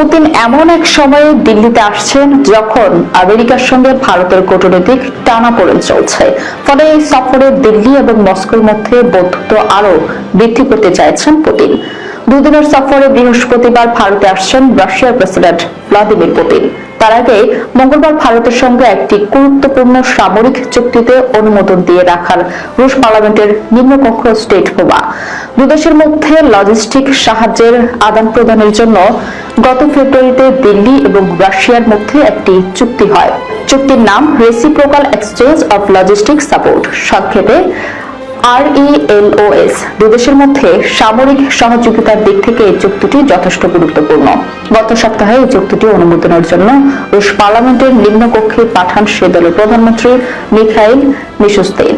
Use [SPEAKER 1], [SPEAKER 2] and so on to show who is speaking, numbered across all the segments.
[SPEAKER 1] Putin এমন এক সময়ে দিল্লিতে আসছেন যখন আমেরিকার সঙ্গে ভারতের কূটনৈতিক টানাপোড়েন চলছে। ফলে এই সফরে দিল্লি এবং মস্কোর মধ্যে বন্ধুত্ব আরও বৃদ্ধি করতে চাইছেন পুতিন। দুদিনের সফরে বৃহস্পতিবার ভারতে আসছেন রাশিয়ার প্রেসিডেন্ট ভ্লাদিমির পুতিন। তার আগে মঙ্গলবার ভারতের সঙ্গে একটি গুরুত্বপূর্ণ সামরিক চুক্তিতে অনুমোদন দিয়ে রাখার রুশ পার্লামেন্টের নিম্নকক্ষ স্টেট হোমা দুদেশের মধ্যে লজিস্টিক সাহায্যের আদান প্রদানের জন্য গত ফেব্রুয়ারিতে দিল্লি এবং রাশিয়ার মধ্যে একটি চুক্তি হয়। চুক্তির নাম reciprocal exchange of logistic support সংক্ষেপে আরইএলওএস দুদেশের মধ্যে সামরিক সহযোগিতার দিক থেকে এই চুক্তিটি যথেষ্ট গুরুত্বপূর্ণ। গত সপ্তাহে এই চুক্তিটি অনুমোদনের জন্য রুশ পার্লামেন্টের নিম্নকক্ষে পাঠান সে দলের প্রধানমন্ত্রী মিখাইল মিশুস্তেন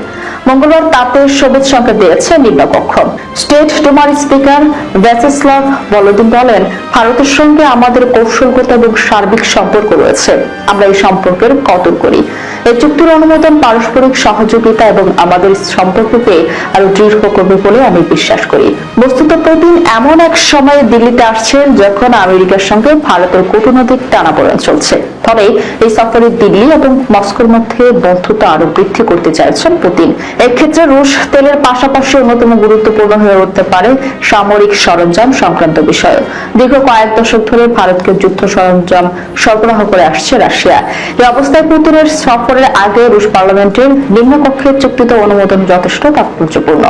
[SPEAKER 1] মঙ্গলবার তাতে সবুজ সংকেত দিয়েছে নিম্নকক্ষ স্টেট ডোমার স্পিকার ভ্যাসেস্লাভ ভলোদিন বলেন ভারতের সঙ্গে আমাদের কৌশলগত এবং সার্বিক সম্পর্ক রয়েছে। আমরা এই সম্পর্কের কদর করি। এই চুক্তির অনুমোদন পারস্পরিক সহযোগিতা এবং আমাদের সম্পর্ককে আরও দৃঢ় করবে বলে আমি বিশ্বাস করি। বস্তুত প্রতিদিন এমন এক সময়ে দিল্লিতে আসছেন যখন আমেরিকার সঙ্গে ভারতের কূটনৈতিক টানাপোড়েন চলছে। ফলে এই সফরে দিল্লি এবং মস্কোর মধ্যে বন্ধুত্ব আরও বৃদ্ধি করতে চাইছেন পুতিন। এক্ষেত্রে রুশ তেলের পাশাপাশি অন্যতম গুরুত্বপূর্ণ হয়ে উঠতে পারে সামরিক সরঞ্জাম সংক্রান্ত বিষয়। দীর্ঘ কয়েক দশক ধরে ভারতকে যুদ্ধ সরঞ্জাম সরবরাহ করে আসছে রাশিয়া। এই অবস্থায় পুতিনের সফরের আগে রুশ পার্লামেন্টের নিম্নকক্ষের চুক্তিতে অনুমোদন যথেষ্ট তাৎপর্যপূর্ণ।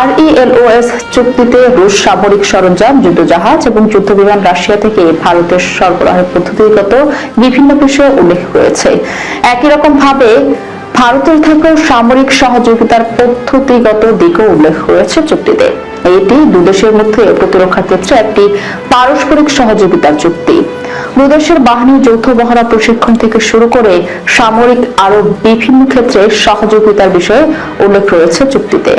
[SPEAKER 1] আরইএলওএস চুক্তিতে রুশ সামরিক সরঞ্জাম, যুদ্ধজাহাজ এবং যুদ্ধবিমান রাশিয়া থেকে ভারতের সরবরাহের পদ্ধতিগত বিভিন্ন বিষয়ে উল্লেখ রয়েছে। একই রকম ভাবে ভারতের থেকেও সামরিক সহযোগিতার পদ্ধতিগত দিকও উল্লেখ রয়েছে চুক্তিতে। এটি দুদেশের মধ্যে প্রতিরক্ষা ক্ষেত্রে একটি পারস্পরিক সহযোগিতার চুক্তি। দুদেশের বাহিনী যৌথ মহড়া প্রশিক্ষণ থেকে শুরু করে সামরিক আরও বিভিন্ন ক্ষেত্রে সহযোগিতার বিষয়ে উল্লেখ রয়েছে চুক্তিতে।